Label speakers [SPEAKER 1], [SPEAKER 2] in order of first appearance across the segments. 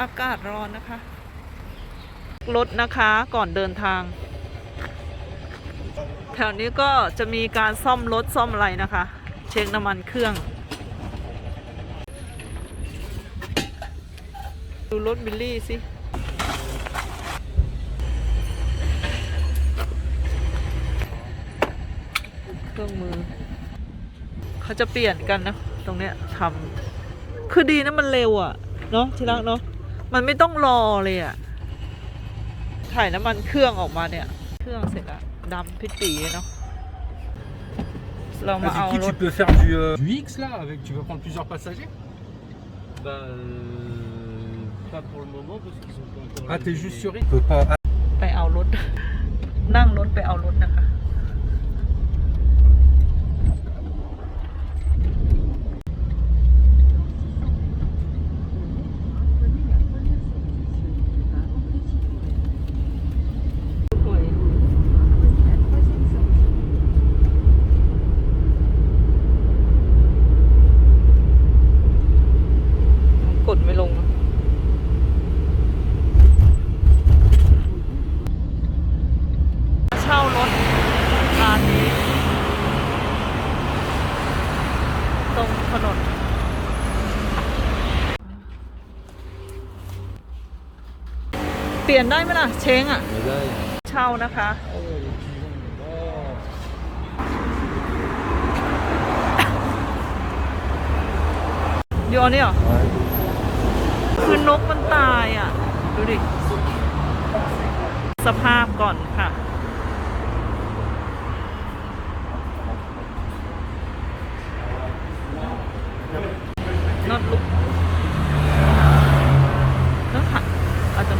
[SPEAKER 1] อากาศร้อนนะคะ รถนะคะก่อนเดินทาง แถวนี้ก็จะมีการซ่อมรถซ่อมอะไรนะคะ เช็คน้ำมันเครื่อง ดูรถบิลลี่สิเครื่องมือ เขาจะเปลี่ยนกันนะ ตรงเนี้ยทำคือดีนะมันเร็วอะ่ะ เนาะทีรักเนาะ มันไม่ต้องรอเลยอะ่ะถ่ายน้ำมันเครื่องออกมาเนี่ย เครื่องเสร็จแล้วดำพิตีเลยเนาะ เรามา
[SPEAKER 2] Ah,
[SPEAKER 1] เอา
[SPEAKER 2] du coup,
[SPEAKER 1] ร
[SPEAKER 2] tu
[SPEAKER 1] ถ
[SPEAKER 2] peux faire du, euh, du X là, avec, tu veux prendre plusieurs passagers
[SPEAKER 3] Bah, euh, pas pour le moment parce qu'ils sont pas encore.
[SPEAKER 2] Ah, t'es
[SPEAKER 3] arrivés,
[SPEAKER 2] juste
[SPEAKER 3] mais-
[SPEAKER 2] sur X Tu peux pas.
[SPEAKER 1] ไปเอารถ นั่งรถไปเอารถนะคะ กดไม่ลงอะเช่ารถร้านนี้ ตรง ถนนเปลี่ยนได้ไหมล่ะ เช้งอะ
[SPEAKER 3] Mais là,
[SPEAKER 1] เช่านะคะ
[SPEAKER 3] oh, les pigeons. Oh.
[SPEAKER 1] อยู่อันนี้เหรอ คือนกมันตายอะ ดูดิ สภาพก่อนค่ะ นอดลุกนั่นค่ะอาจจะ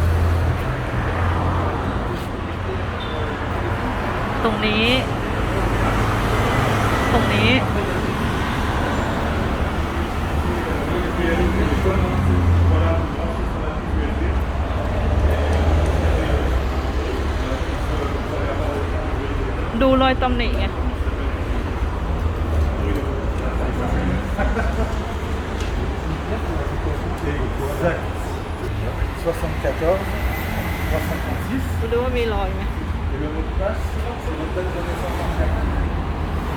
[SPEAKER 1] ตรงนี้ ต รงนี้ดูรอยตำหนิไง
[SPEAKER 2] Exact. 74, 356.
[SPEAKER 1] ดูว่ามีรอยไหม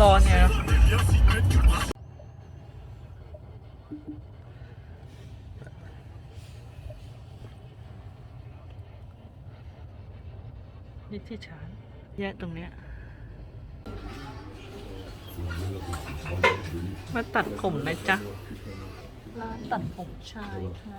[SPEAKER 1] ร้อนไงนะ
[SPEAKER 4] bien si bête que brasse.
[SPEAKER 1] นี่ที่ชานแยกตรงเนี้ยมาตัดผมนะจ๊ะร้านตัดผมชายค่ะ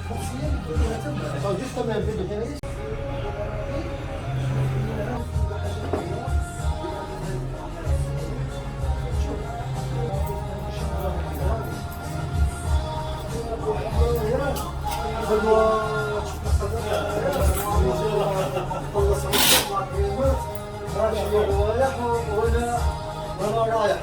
[SPEAKER 5] رايح ولا ولا رايح